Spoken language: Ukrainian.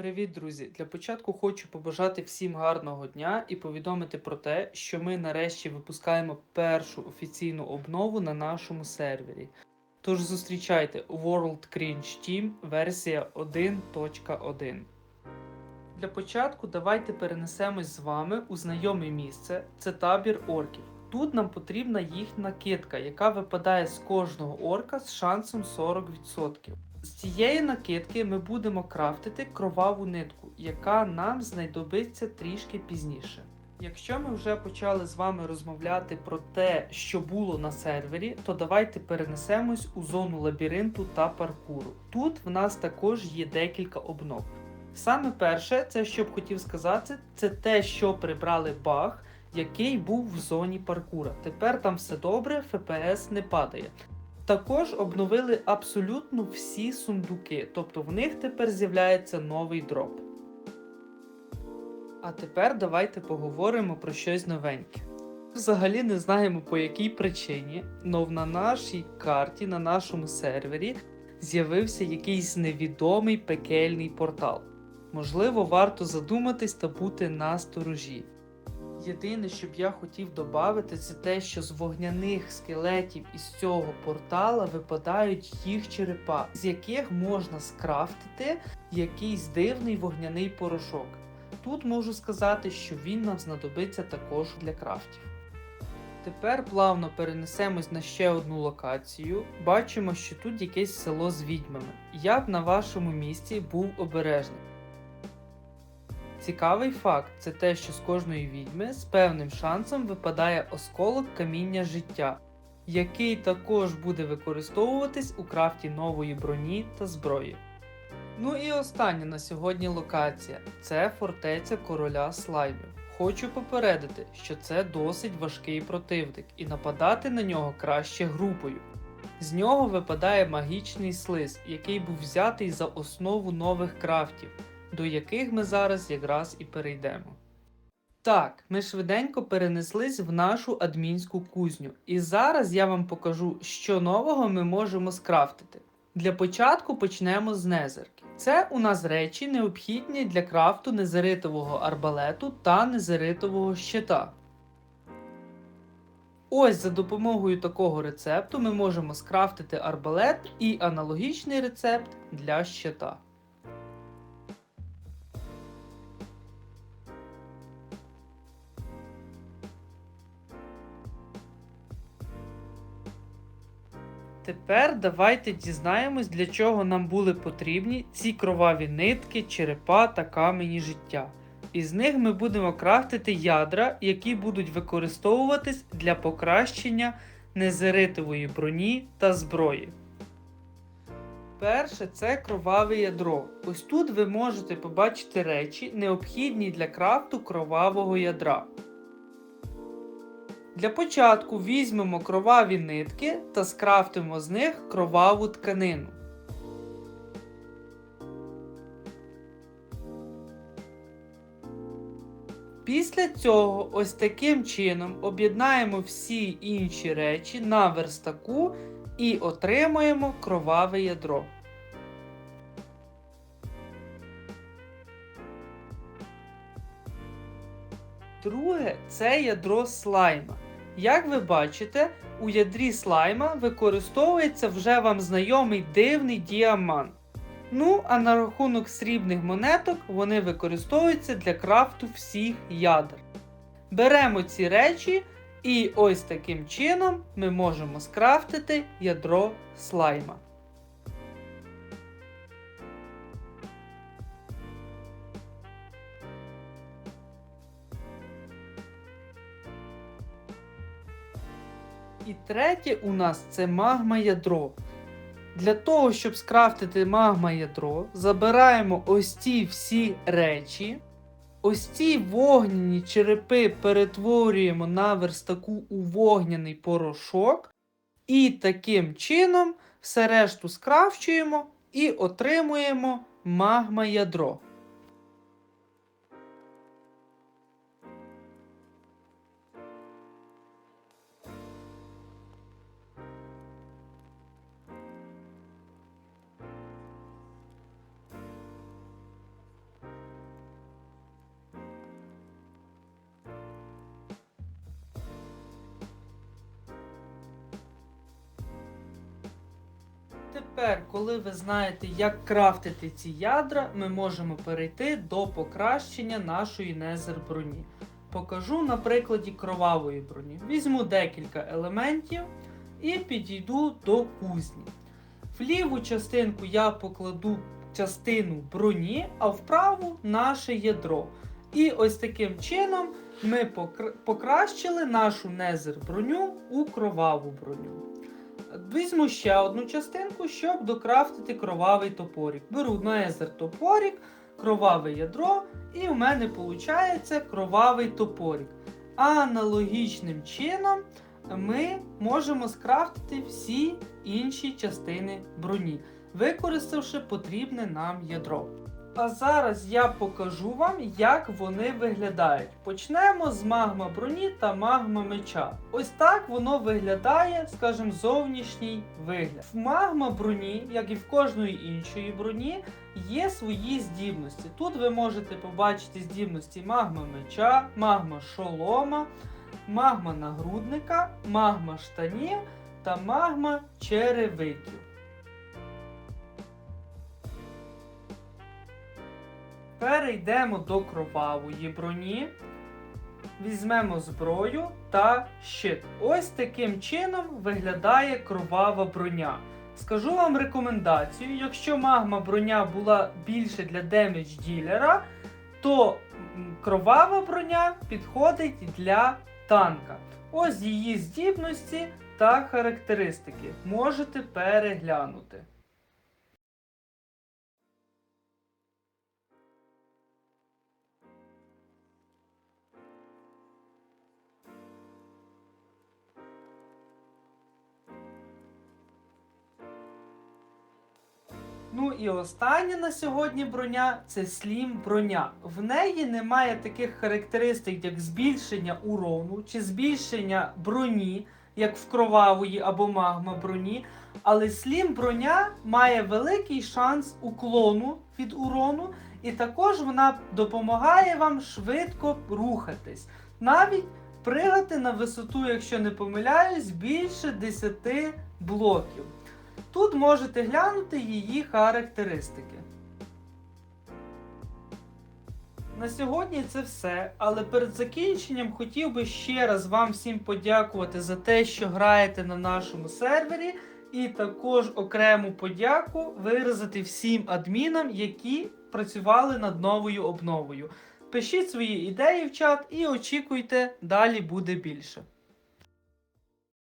Привіт, друзі! Для початку хочу побажати всім гарного дня і повідомити про те, що ми нарешті випускаємо першу офіційну обнову на нашому сервері. Тож зустрічайте World Cringe Team версія 1.1. Для початку давайте перенесемось з вами у знайоме місце це табір орків. Тут нам потрібна їхня китка, яка випадає з кожного орка з шансом 40%. З цієї накидки ми будемо крафтити кроваву нитку, яка нам знадобиться трішки пізніше. Якщо ми вже почали з вами розмовляти про те, що було на сервері, то давайте перенесемось у зону лабіринту та паркуру. Тут в нас також є декілька обнов. Саме перше, це що б хотів сказати, це те, що прибрали баг, який був в зоні паркура. Тепер там все добре, ФПС не падає. Також обновили абсолютно всі сундуки, тобто в них тепер з'являється новий дроп. А тепер давайте поговоримо про щось новеньке. Взагалі не знаємо по якій причині, але на нашій карті, на нашому сервері з'явився якийсь невідомий пекельний портал. Можливо, варто задуматись та бути на сторожі. Єдине, що б я хотів додати, це те, що з вогняних скелетів із цього портала випадають їх черепа, з яких можна скрафтити якийсь дивний вогняний порошок. Тут можу сказати, що він нам знадобиться також для крафтів. Тепер плавно перенесемось на ще одну локацію. Бачимо, що тут якесь село з відьмами. Я б на вашому місці був обережним. Цікавий факт це те, що з кожної відьми з певним шансом випадає осколок каміння життя, який також буде використовуватись у крафті нової броні та зброї. Ну і остання на сьогодні локація це фортеця короля слаймів. Хочу попередити, що це досить важкий противник, і нападати на нього краще групою. З нього випадає магічний слиз, який був взятий за основу нових крафтів до яких ми зараз якраз і перейдемо. Так, ми швиденько перенеслись в нашу адмінську кузню, і зараз я вам покажу, що нового ми можемо скрафтити. Для початку почнемо з незерки. Це у нас речі необхідні для крафту незеритового арбалету та незеритового щита. Ось за допомогою такого рецепту ми можемо скрафтити арбалет і аналогічний рецепт для щита. Тепер давайте дізнаємось, для чого нам були потрібні ці кроваві нитки, черепа та камені життя. Із них ми будемо крафтити ядра, які будуть використовуватись для покращення незеритової броні та зброї. Перше це кроваве ядро. Ось тут ви можете побачити речі, необхідні для крафту кровавого ядра. Для початку візьмемо кроваві нитки та скрафтимо з них кроваву тканину. Після цього ось таким чином об'єднаємо всі інші речі на верстаку і отримаємо кроваве ядро. Друге це ядро слайма. Як ви бачите, у ядрі слайма використовується вже вам знайомий дивний діамант. Ну, а на рахунок срібних монеток вони використовуються для крафту всіх ядер. Беремо ці речі, і ось таким чином ми можемо скрафтити ядро слайма. І третє у нас це магма ядро. Для того, щоб скрафтити магма ядро, забираємо ось ці всі речі. Ось ці вогняні черепи перетворюємо на верстаку у вогняний порошок. І таким чином все решту скрафчуємо і отримуємо магма ядро. Тепер, коли ви знаєте, як крафтити ці ядра, ми можемо перейти до покращення нашої незер броні. Покажу на прикладі кровавої броні. Візьму декілька елементів і підійду до кузні. В ліву частинку я покладу частину броні, а в праву наше ядро. І ось таким чином ми покращили нашу незер броню у кроваву броню. Візьму ще одну частинку, щоб докрафтити кровавий топорік. Беру незер топорік, кроваве ядро, і в мене виходить кровавий топорік. Аналогічним чином ми можемо скрафтити всі інші частини броні, використавши потрібне нам ядро. А зараз я покажу вам, як вони виглядають. Почнемо з магма броні та магма меча. Ось так воно виглядає, скажімо, зовнішній вигляд. В магма броні, як і в кожної іншої броні, є свої здібності. Тут ви можете побачити здібності магма меча, магма шолома, магма нагрудника, магма штанів та магма черевиків. Перейдемо до кровавої броні. Візьмемо зброю та щит. Ось таким чином виглядає кровава броня. Скажу вам рекомендацію: якщо магма броня була більше для демедж ділера, то кровава броня підходить для танка. Ось її здібності та характеристики. Можете переглянути. Ну і остання на сьогодні броня це слім броня. В неї немає таких характеристик, як збільшення урону чи збільшення броні, як в кровавої або магма броні. Але слім броня має великий шанс уклону від урону, і також вона допомагає вам швидко рухатись. Навіть пригати на висоту, якщо не помиляюсь, більше 10 блоків. Тут можете глянути її характеристики. На сьогодні це все, але перед закінченням хотів би ще раз вам всім подякувати за те, що граєте на нашому сервері, і також окрему подяку виразити всім адмінам, які працювали над новою обновою. Пишіть свої ідеї в чат і очікуйте, далі буде більше.